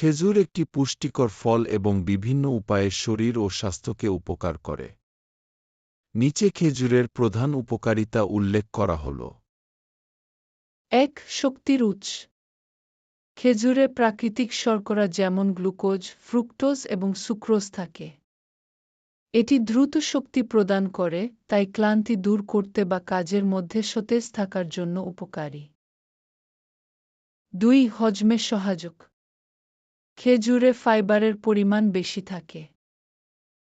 খেজুর একটি পুষ্টিকর ফল এবং বিভিন্ন উপায়ে শরীর ও স্বাস্থ্যকে উপকার করে। নিচে খেজুরের প্রধান উপকারিতা উল্লেখ করা হল। এক, শক্তির উৎস। খেজুরে প্রাকৃতিক শর্করা যেমন গ্লুকোজ, ফ্রুক্টোজ এবং সুক্রোজ থাকে। এটি দ্রুত শক্তি প্রদান করে, তাই ক্লান্তি দূর করতে বা কাজের মধ্যে সতেজ থাকার জন্য উপকারী। দুই, হজমে সহায়ক। খেজুরে ফাইবারের পরিমাণ বেশি থাকে।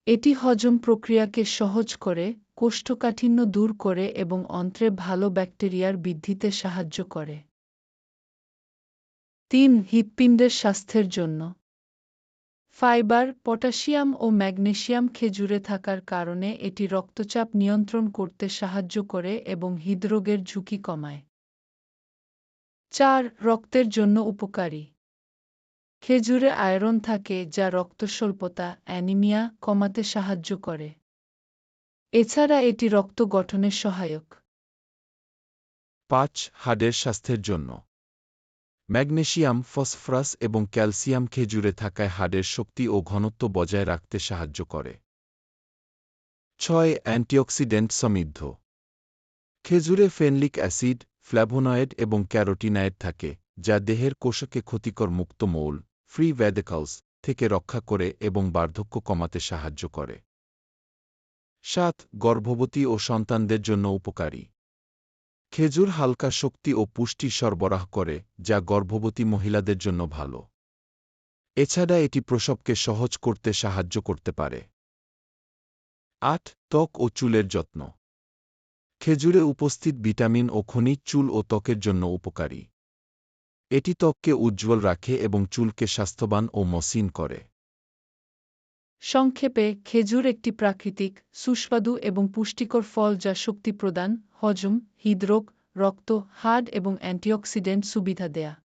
এটি হজম প্রক্রিয়াকে সহজ করে, কোষ্ঠকাঠিন্য দূর করে এবং অন্ত্রে ভালো ব্যাকটেরিয়ার বৃদ্ধিতে সাহায্য করে। তিন, হৃৎপিণ্ডের স্বাস্থ্যের জন্য। ফাইবার, পটাশিয়াম ও ম্যাগনেশিয়াম খেজুরে থাকার কারণে এটি রক্তচাপ নিয়ন্ত্রণ করতে সাহায্য করে এবং হৃদরোগের ঝুঁকি কমায়। চার, রক্তের জন্য উপকারী। খেজুরে আয়রন থাকে যা রক্তস্বল্পতা, অ্যানিমিয়া কমাতে সাহায্য করে। এছাড়া এটি রক্ত গঠনের সহায়ক। পাঁচ, হাড়ের স্বাস্থ্যের জন্য। ম্যাগনেশিয়াম ফসফরাস এবং ক্যালসিয়াম খেজুরে থাকায় হাড়ের শক্তি ও ঘনত্ব বজায় রাখতে সাহায্য করে। ছয়, অ্যান্টিঅক্সিডেন্ট সমৃদ্ধ। খেজুরে ফেনলিক অ্যাসিড ফ্ল্যাভোনয়েড এবং ক্যারোটিনায়েড থাকে, যা দেহের কোষকে ক্ষতিকর মুক্ত মৌল। ফ্রি ভ্যাদেকালস থেকে রক্ষা করে এবং বার্ধক্য কমাতে সাহায্য করে। সাত, গর্ভবতী ও সন্তানদের জন্য উপকারী। খেজুর হালকা শক্তি ও পুষ্টি সরবরাহ করে, যা গর্ভবতী মহিলাদের জন্য ভালো। এছাড়া এটি প্রসবকে সহজ করতে সাহায্য করতে পারে। আট, ত্বক ও চুলের যত্ন। খেজুরে উপস্থিত ভিটামিন ও খনিজ চুল ও ত্বকের জন্য উপকারী। এটি ত্বককে উজ্জ্বল রাখে এবং চুলকে স্বাস্থ্যবান ও মসৃণ করে। সংক্ষেপে, খেজুর একটি প্রাকৃতিক, সুস্বাদু এবং পুষ্টিকর ফল যা শক্তি প্রদান, হজম, হৃদরোগ, রক্ত, হাড় এবং অ্যান্টিঅক্সিডেন্ট সুবিধা দেয়া।